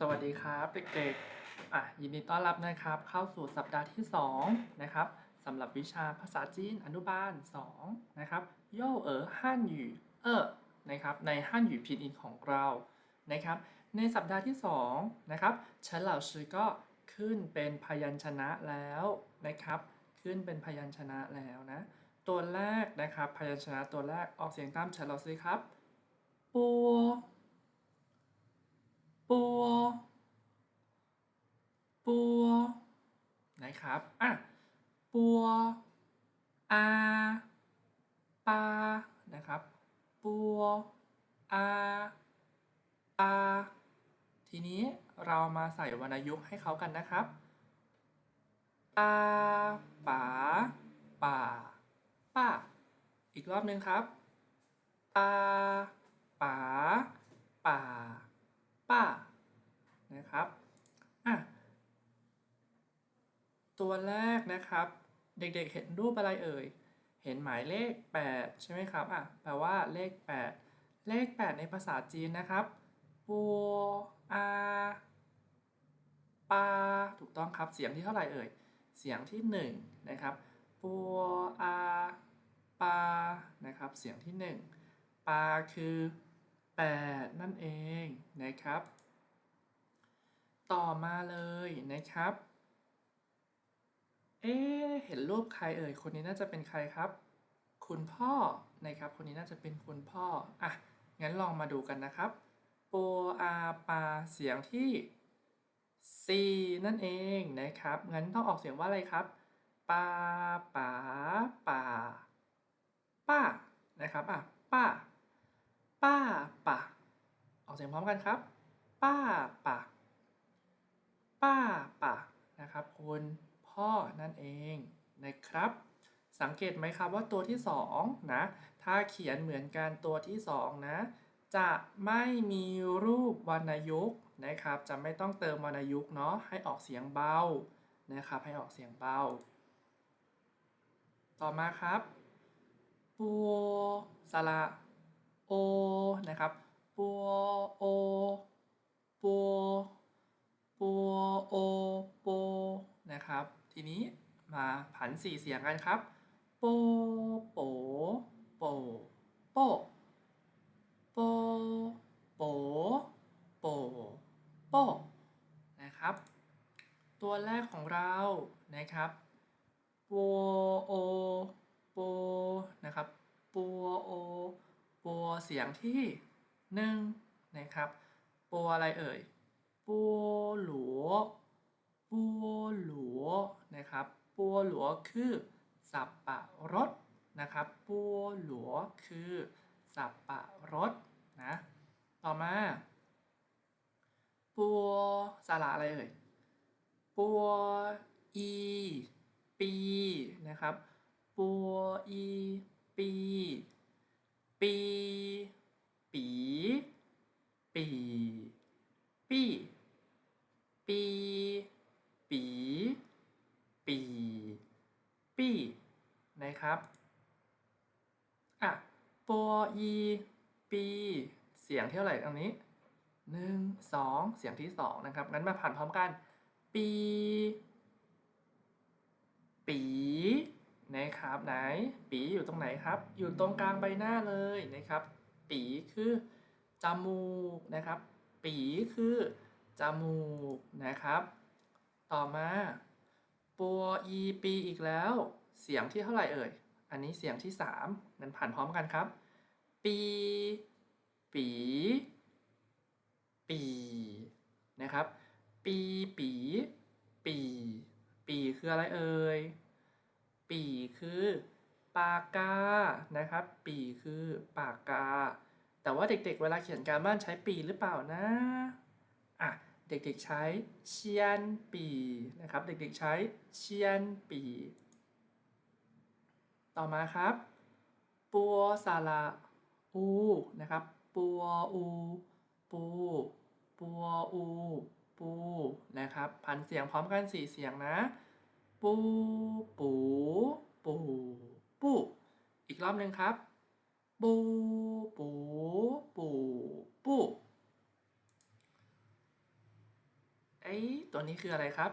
สวัสดีครับเด็กๆอะยินดีต้อนรับนะครับ เข้าสู่สัปดาห์ที่ 2 นะครับสำหรับวิชาภาษาจีนอนุบาล 2 นะครับโย่เอ๋อฮั่นหยู่เออนะครับในฮั่นหยู่พินอินของเรานะครับในสัปดาห์ที่ 2 นะครับเฉินเหล่าชื่อก็ขึ้นเป็นพยัญชนะแล้วนะครับ ขึ้นเป็นพยัญชนะแล้วนะ ตัวแรกนะครับพยัญชนะตัวแรกออกเสียงตามเฉินเหล่าซื้อครับปัว ปัวปัวนะครับอะปัวอาปานะครับปัวอาปาทีนี้เรามาใส่วรรณยุกต์ให้เขากันนะครับปาป๋าป่าป้า อีกรอบหนึ่งครับปาป๋าป่า ป้านะครับอะตัวแรกนะครับ เด็กๆเห็นรูปอะไรเอ่ย เห็นหมายเลข 8 ใช่ไหมครับอะแปลว่าเลข 8 เลข 8 ในภาษาจีนนะครับปัวอาปาถูกต้องครับเสียงที่เท่าไหร่เอ่ย เสียงที่ 1 นะครับปัวอาปานะครับ เสียงที่ 1ปาคือ 8 นั่นเองนะครับ ต่อมาเลยนะครับ เอ๊ะเห็นรูปใครเอ่ย คนนี้น่าจะเป็นใครครับ คุณพ่อนะครับ คนนี้น่าจะเป็นคุณพ่อ อะ งั้นลองมาดูกันนะครับ โปอาปาเสียงที่ 4 นั่นเองนะครับ งั้นต้องออกเสียงว่าอะไรครับปาปาป่าป้านะครับ อะ ป้า ป้าป่าออกเสียงพร้อมกันครับ ป้าป่าป้าป่านะครับคุณพ่อนั่นเองนะครับ สังเกตไหมครับว่าตัวที่2นะถ้าเขียนเหมือนกันตัวที่2นะจะไม่มีรูปวรรณยุกต์นะครับ จะไม่ต้องเติมวรรณยุกต์เนาะให้ออกเสียงเบานะครับ ให้ออกเสียงเบา ต่อมาครับปัวสระ โอนะครับปัวโอปัวปัวโอโปนะครับ ทีนี้มาผันสี่เสียงกันครับโปโปโปโปโปโปโปโปนะครับ ตัวแรกของเรานะครับปัวโอโปนะครับปัวโอ ปัวเสียงที่หนึ่งนะครับปัวอะไรเอ่ยปัวหลัวปัวหลัวนะครับปัวหลัวคือสับปะรดนะครับปัวหลัวคือสับปะรดนะต่อมาปัวสระอะไรเอ่ยปัวอีปีนะครับปัวอีปี ปี ปี ปี ปี ปี ปี ปี ปี นะครับ อะปัวอีปี เสียงเท่าไหร่ตรงนี้หนึ่งสองเสียงที่สองนะครับ งั้นมาผ่านพร้อมกัน ปี ปี นะครับไหนปีอยู่ตรงไหนครับ อยู่ตรงกลางใบหน้าเลยนะครับ ปีคือจมูกนะครับ ปีคือจมูกนะครับ ต่อมาปัวอีปีอีกแล้ว เสียงที่เท่าไหร่เอ่ย อันนี้เสียงที่สามงั้นผ่านพร้อมกันครับ ปี ปี ปีนะครับ ปีปี ปี ปีคืออะไรเอ่ย ปีคือ ปากกา นะครับ ปีคือปากกา แต่ว่าเด็กๆ เวลาเขียนการบ้านใช้ปีหรือเปล่านะอะเด็กๆใช้เชียนปีนะครับ เด็กๆใช้เชียนปี ต่อมาครับ ปัวสระอูนะครับ ปัวอู ปู ปัวอู ปูนะครับ พันเสียงพร้อมกันสี่เสียงนะ ปูปูปูปูอีกรอบหนึ่งครับ ปูปูปูปูเอ้ตัวนี้คืออะไรครับ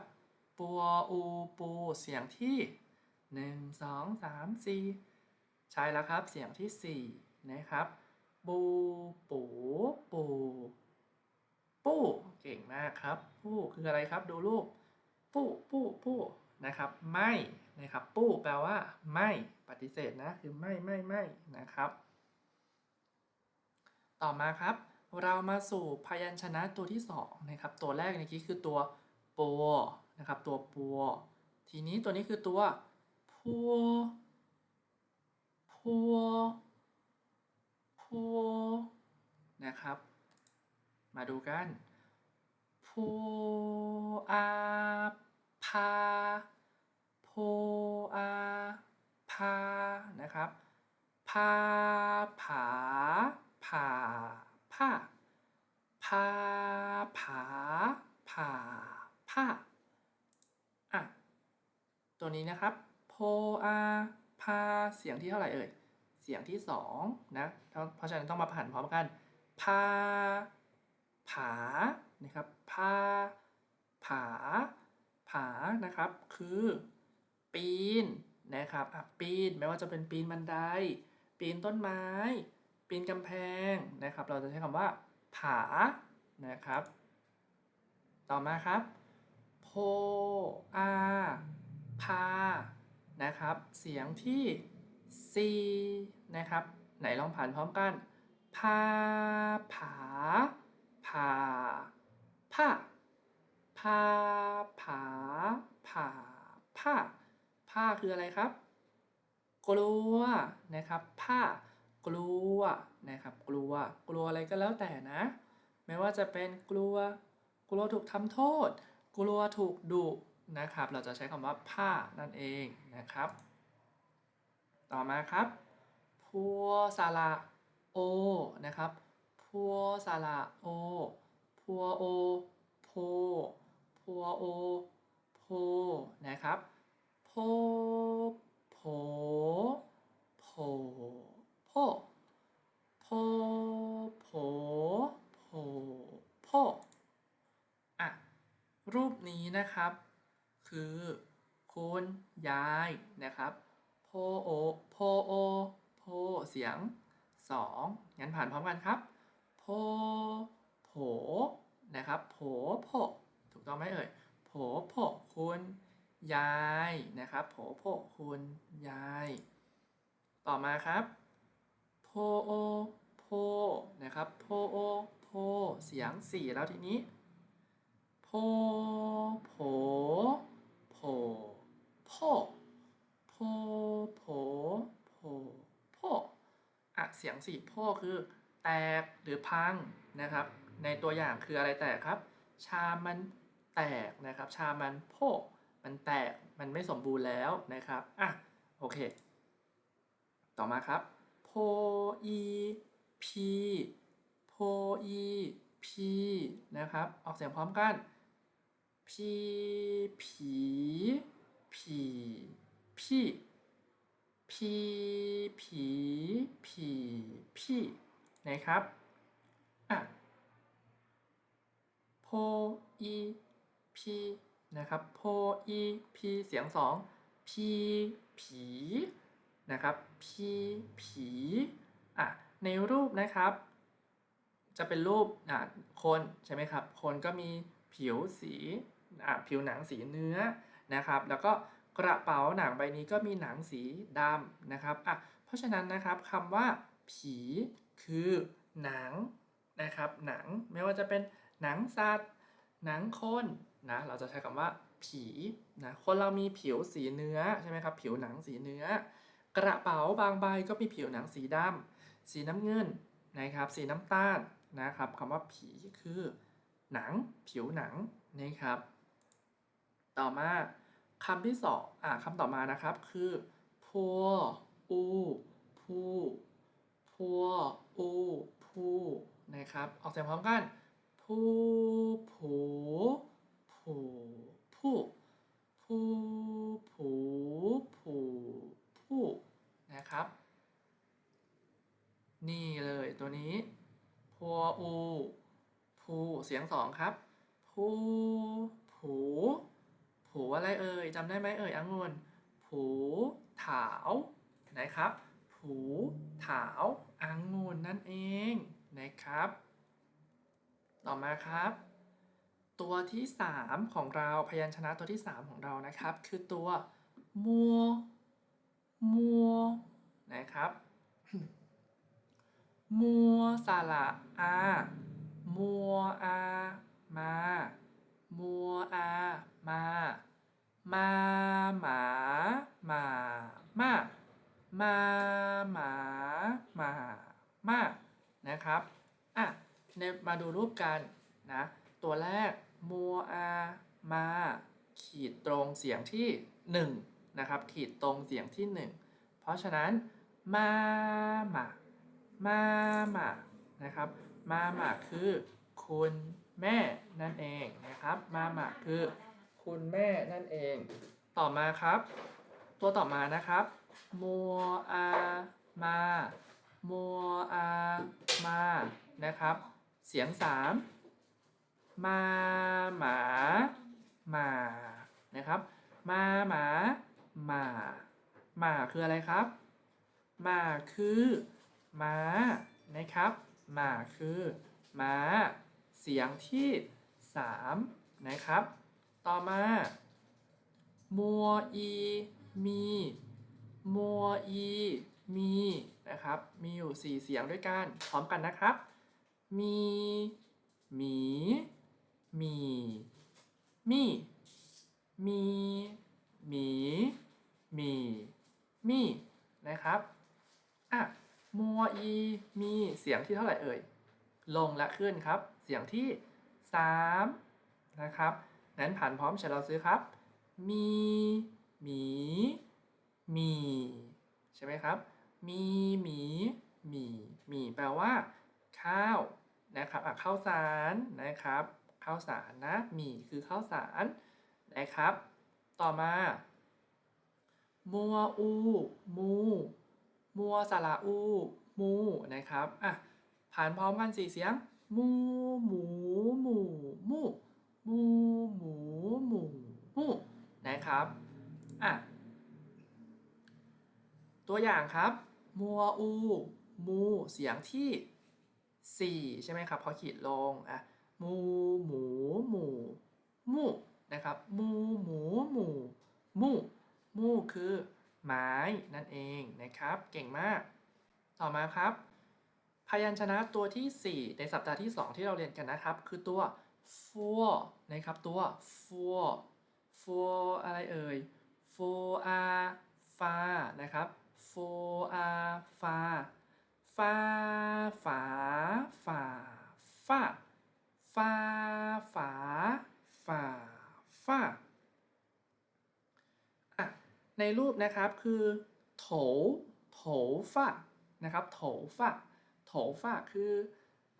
ปัวอูปูเสียงที่หนึ่งสองสามสี่ใช่แล้วครับเสียงที่สี่นะครับบูปูปูปูเก่งมากครับปูคืออะไรครับดูรูปปูปูปู นะครับ ไม่นะครับปู้แปลว่า ไม่ปฏิเสธนะคือไม่ไม่ไม่นะครับ ต่อมาครับ เรามาสู่พยัญชนะตัวที่สองนะครับตัวแรกในกี้คือตัวปัวนะครับ ตัวปัวทีนี้ตัวนี้คือตัวพัวพัวพัวนะครับ มาดูกันพัวอาพา พัวอาพานะครับพาผาผาผ้าพาผาผาผ้าอะตัวนี้นะครับโพอาพาเสียงที่เท่าไหร่เอ่ยเสียงที่สองนะเพราะฉะนั้นต้องมาผ่านพร้อมกันพาผานะครับพาผาผานะครับ คือ ปีนนะครับอะปีนไม่ว่าจะเป็นปีนบันได ปีนต้นไม้ ปีนกำแพงนะครับ เราจะใช้คำว่า ผานะครับ ต่อมาครับ โพอา พา นะครับ เสียงที่ซีนะครับ ไหนลองผ่านพร้อมกัน พา ผา ผา ผ้า พา ผา ผ่า ผ้า ผ้า คืออะไรครับ กลัวนะครับ ผ้ากลัวนะครับ กลัว กลัวอะไรก็แล้วแต่นะ ไม่ว่าจะเป็นกลัว กลัวถูกทำโทษ กลัวถูกดุนะครับ เราจะใช้คำว่าผ้านั่นเองนะครับ ต่อมาครับ พัวสระโอนะครับ พัวสระโอ พัวโอโพพัวโอโพนะครับ โพโผโผโพโพโผโผโพอะ รูปนี้นะครับ คือคุณยายนะครับโพโอโพโอโพเสียงสองงั้นผ่านพร้อมกันครับโพโผนะครับโผโผถูกต้องไหมเอ่ยโผโผคุณ ยายนะครับโผโผคุณยาย ต่อมาครับโพโอโพนะครับโพโอโพเสียงสี่แล้วทีนี้โพโผโผโพโพโผโผโพอะเสียงสี่โพคือแตกหรือพังนะครับ ในตัวอย่างคืออะไรแตกครับ ชามันแตกนะครับ ชามันโพ มันแตกมันไม่สมบูรณ์แล้วนะครับอะโอเค ต่อมาครับโพอีพีโพอีพีนะครับ ออกเสียงพร้อมกันพีผีผีพี่พีผีผีพี่นะครับอะโพอีพี นะครับโพอีพีเสียงสองพีผีนะครับพีผีอะในรูปนะครับ จะเป็นรูปอะคนใช่ไหมครับ คนก็มีผิวสีอะผิวหนังสีเนื้อนะครับ แล้วก็กระเป๋าหนังใบนี้ก็มีหนังสีดำนะครับอะเพราะฉะนั้นนะครับคำว่า ผีคือหนังนะครับ หนังไม่ว่าจะเป็นหนังสัตว์ หนังคน นะเราจะใช้คำว่าผีนะคนเรามีผิวสีเนื้อใช่ไหมครับผิวหนังสีเนื้อ กระเป๋าบางใบก็มีผิวหนังสีดำสีน้ำเงินนะครับสีน้ำตาลนะครับคำว่าผีคือ หนัง ผิวหนังนะครับ ต่อมาคำที่สองอ่าคำต่อมานะครับคือพัวอูพูพัวอูพูนะครับ ออกเสียงพร้อมกันพูผู ผูผู้ผู้ผูผูผู้นะครับ นี่เลยตัวนี้พัวอูพูเสียงสองครับผูผูผูอะไรเอ่ยจำได้ไหมเอ่ยอังุนผูถาวนะครับผูถาวอังุนนั่นเองนะครับ ต่อมาครับ ตัวที่ 3 ของเราพยัญชนะตัวที่ 3 ของเรานะครับ คือตัวมัวมัวนะครับมัวสระอามัวอามามัวอามามาหมาหมามามาหมาหมามานะครับอะมาดูรูปกันนะ ตัวแรก มัวอามาขีดตรงเสียงที่1นะครับขีดตรงเสียงที่ 1 เพราะฉะนั้นมาหมามาหมานะครับมาหมาคือคุณแม่นั่นเองนะครับ มาหมาคือคุณแม่นั่นเอง ต่อมาครับ ตัวต่อมานะครับมัวอามามัวอามานะครับ เสียงสา มาหมาหมานะครับ มาหมาหมาหมาคืออะไรครับหมาคือม้านะครับหมาคือม้า เสียงที่สามนะครับ ต่อมามัวอีมีมัวอีมีนะครับ มีอยู่สี่เสียงด้วยกัน พร้อมกันนะครับ มี หมี มี มี มี มี มี มี นะครับ อะมัวอี มี เสียงที่เท่าไหร่เอ่ย ลงและขึ้นครับ เสียงที่ 3 นะครับ งั้นผ่านพร้อมเฉลาซื้อครับ มี มี มี ใช่ไหมครับ มี มี มี มี แปลว่า ข้าว นะครับอะข้าวสาร นะครับ ข้าวสารนะมีคือข้าวสารนะครับ ต่อมามัวอู มูมัวสระอู มูนะครับอะผ่านพร้อมกันสี่เสียง มูหมูหมูมูมูหมูหมูมูนะครับอะตัวอย่างครับ มัวอู มู เสียงที่ 4 ใช่ไหมครับ พอขีดลงอะ มูหมูหมูมูนะครับมูหมูหมูมูมูคือไม้นั่นเองนะครับ เก่งมาก ต่อมาครับ พยัญชนะตัวที่ 4 ในสัปดาห์ที่ 2 ที่เราเรียนกันนะครับ คือตัว for นะครับตัว for for อะไรเอ่ย for a fa นะครับ for a fa ฟาฝาฝาฟา ฟาฝาฝาฟาอะในรูปนะครับคือโถโถฟานะครับโถฟาโถฟาคือ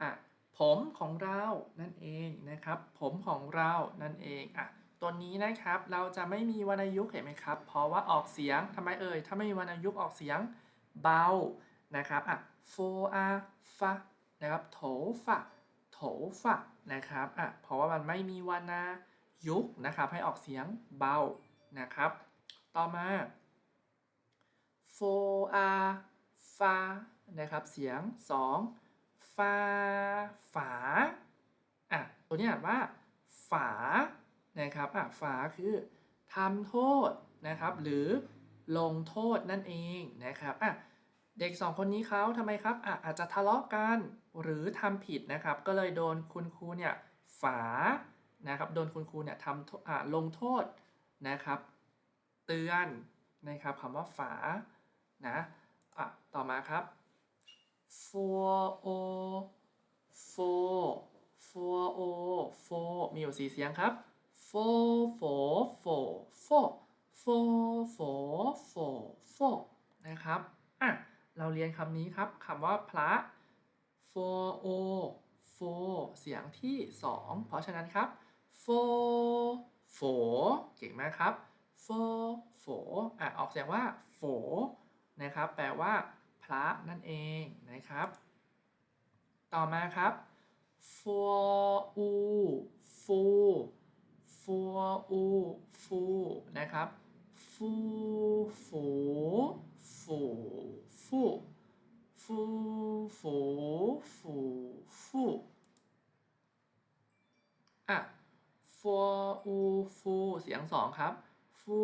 อะผมของเรานั่นเองนะครับ ผมของเรานั่นเองอะตัวนี้นะครับเราจะไม่มีวรรณยุกต์เห็นไหมครับ เพราะว่าออกเสียงทำไมเอ่ยถ้าไม่มีวรรณยุกต์ออกเสียงเบานะครับอะโฟอาฟะนะครับโถฟะ โฟะนะครับอะเพราะว่ามันไม่มีวรรณยุกนะครับ ให้ออกเสียงเบานะครับ ต่อมาโฟอาฟานะครับเสียง 2 ฟาฝาอะตัวนี้อ่านว่า ฝานะครับอะฝาคือทำโทษนะครับ หรือลงโทษนั่นเองนะครับอะเด็กสองคนนี้เขาทำไมครับอะอาจจะทะเลาะกัน หรือทำผิดนะครับ ก็เลยโดนคุณครูเนี่ยฝานะครับ โดนคุณครูเนี่ยทำลงโทษนะครับ เตือนนะครับคำว่าฝานะอะต่อมาครับ for o for for o for มีอยู่สี่เสียงครับ for for for for for for for for นะครับอะเราเรียนคำนี้ครับคำว่าพระ for o for เสียงที่ 2 เพราะฉะนั้นครับ for for เก่งมากครับ for for อะออกเสียงว่า for นะครับ แปลว่าพระนั่นเองนะครับ ต่อมาครับ for u fu for u fu นะครับ fu fu fu fu ฟูฝูฝูฟูอะฟัวอูฟูเสียงสองครับฟู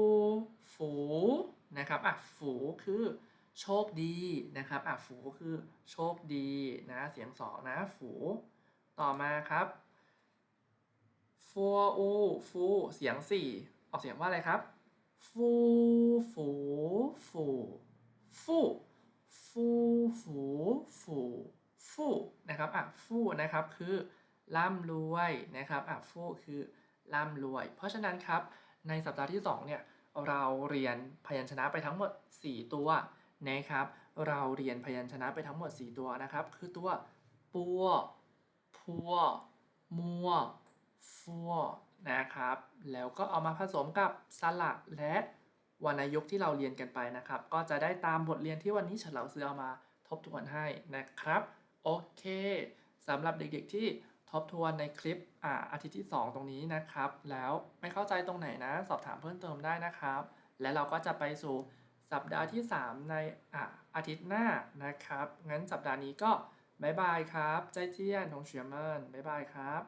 ฝูนะครับอะฝูคือโชคดีนะครับอะฝูคือโชคดีนะเสียงสองนะฝูต่อมาครับฟัวอูฟูเสียงสี่ออกเสียงว่าอะไรครับฟูฝูฝูฟู ฟูฝูฝูฟูนะครับอะฟูนะครับคือร่ำรวยนะครับอะฟูคือร่ำรวย เพราะฉะนั้นครับในสัปดาห์ที่2เนี่ยเราเรียนพยัญชนะไปทั้งหมด 4 ตัวนะครับ เราเรียนพยัญชนะไปทั้งหมด 4 ตัวนะครับ คือตัวปัวพัวมัวฟัวนะครับ แล้วก็เอามาผสมกับสระและ วรรณยุกต์ที่เราเรียนกันไปนะครับ ก็จะได้ตามบทเรียนที่วันนี้ฉันเหลาซื้อเอามาทบทวนให้นะครับ โอเคสำหรับเด็กๆที่ทบทวนในคลิปอ่าอาทิตย์ที่ 2 ตรงนี้นะครับ แล้วไม่เข้าใจตรงไหนนะ สอบถามเพิ่มเติมได้นะครับ และเราก็จะไปสู่สัปดาห์ที่ 3 ในอ่าอาทิตย์หน้านะครับ งั้นสัปดาห์นี้ก็บายบายครับ ใจเทียนทงเฉียเมินบายบายครับ